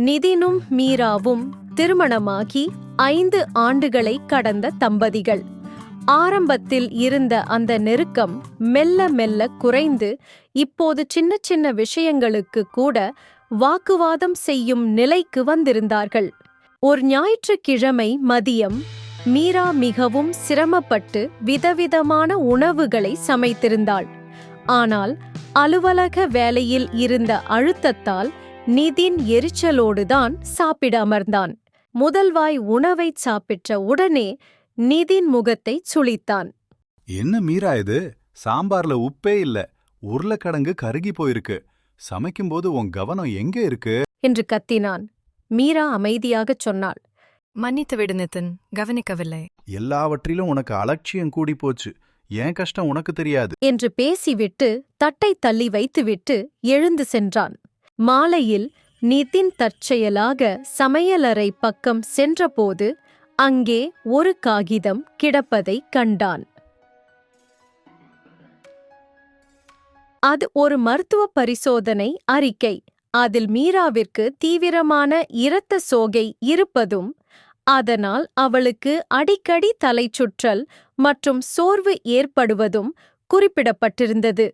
நிதினும் மீராவும் திருமணமாகி ஐந்து ஆண்டுகளை கடந்த தம்பதிகள். ஆரம்பத்தில் இருந்த அந்த நெருக்கம் மெல்ல மெல்ல குறைந்து இப்போது சின்ன சின்ன விஷயங்களுக்கு கூட வாக்குவாதம் செய்யும் நிலைக்கு வந்திருந்தார்கள். ஒரு ஞாயிற்றுக்கிழமை மதியம் மீரா மிகவும் சிரமப்பட்டு விதவிதமான உணவுகளை சமைத்திருந்தாள். ஆனால் அலுவலக வேலையில் இருந்த அழுத்தத்தால் நிதின் எரிச்சலோடுதான் சாப்பிட அமர்ந்தான். முதல்வாய் உணவைச் சாப்பிட்ட உடனே நிதின் முகத்தைச் சுளித்தான். என்ன மீரா இது? சாம்பார்ல உப்பே இல்ல. உருளைக்கிழங்கு கருகி போயிருக்கு. சமைக்கும்போது உன் கவனம் எங்க இருக்கு? என்று கத்தினான். மீரா அமைதியாகச் சொன்னாள். மன்னித்து விடு நிதின் கவனிக்கவில்லை. எல்லாவற்றிலும் உனக்கு அலட்சியம் கூடி போச்சு. ஏன் கஷ்டம் உனக்கு தெரியாது. என்று பேசிவிட்டு தட்டை தள்ளி வைத்துவிட்டு எழுந்து சென்றான். மாலையில் நிதின் தற்செயலாக சமையலறை பக்கம் சென்றபோது அங்கே ஒரு காகிதம் கிடப்பதைக் கண்டான். அது ஒரு மருத்துவ பரிசோதனை அறிக்கை. அதில் மீராவிற்கு தீவிரமான இரத்த சோகை இருப்பதும் அதனால் அவளுக்கு அடிக்கடி தலைச்சுற்றல் மற்றும் சோர்வு ஏற்படுவதும் குறிப்பிடப்பட்டிருந்தது.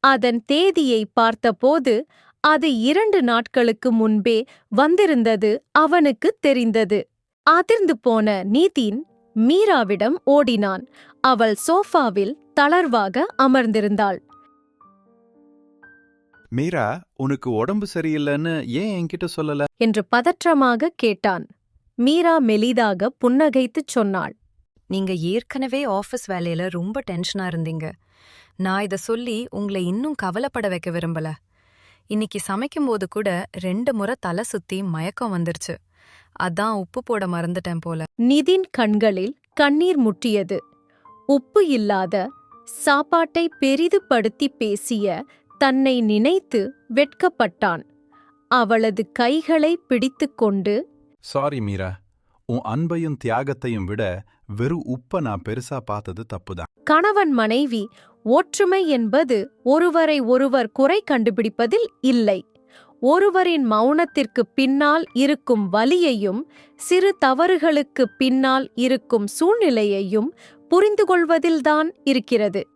அதன் தேதியை பார்த்தபோது அது இரண்டு நாட்களுக்கு முன்பே வந்திருந்தது அவனுக்கு தெரிந்தது. அதிர்ந்து போன நீதின் மீராவிடம் ஓடினான். அவள் சோஃபாவில் தளர்வாக அமர்ந்திருந்தாள். மீரா உனக்கு உடம்பு சரியில்லைன்னு ஏன் என்கிட்ட சொல்லல? என்று பதற்றமாக கேட்டான். மீரா மெலிதாக புன்னகைத்துச் சொன்னாள். நீங்க ஏற்கனவே ஆஃபீஸ் வேலையில ரொம்ப டென்ஷனா இருந்தீங்க. நான் இத சொல்லி உங்களை இன்னும் கவலைப்பட வைக்க விரும்பல. இன்னைக்கு சமைக்கும்போது கூட ரெண்டு முறை தலை சுத்தி மயக்கம் வந்துருச்சு. அதான் உப்பு போட மறந்துட்டேன் போல. நிதின் கண்களில் கண்ணீர் முட்டியது. உப்பு இல்லாத சாப்பாட்டை பெரிதுபடுத்தி பேசிய தன்னை நினைத்து வெட்கப்பட்டான். அவளது கைகளை பிடித்துக்கொண்டு சாரி மீரா உன் அன்பையும் தியாகத்தையும் விட வெறும் உப்ப நான் பெருசா பார்த்தது தப்புதான். கணவன் மனைவி ஒற்றுமை என்பது ஒருவரை ஒருவர் குறை கண்டுபிடிப்பதில் இல்லை. ஒருவரின் மௌனத்திற்கு பின்னால் இருக்கும் வலியையும் சிறு தவறுகளுக்கு பின்னால் இருக்கும் சூழ்நிலையையும் புரிந்துகொள்வதில்தான் இருக்கிறது.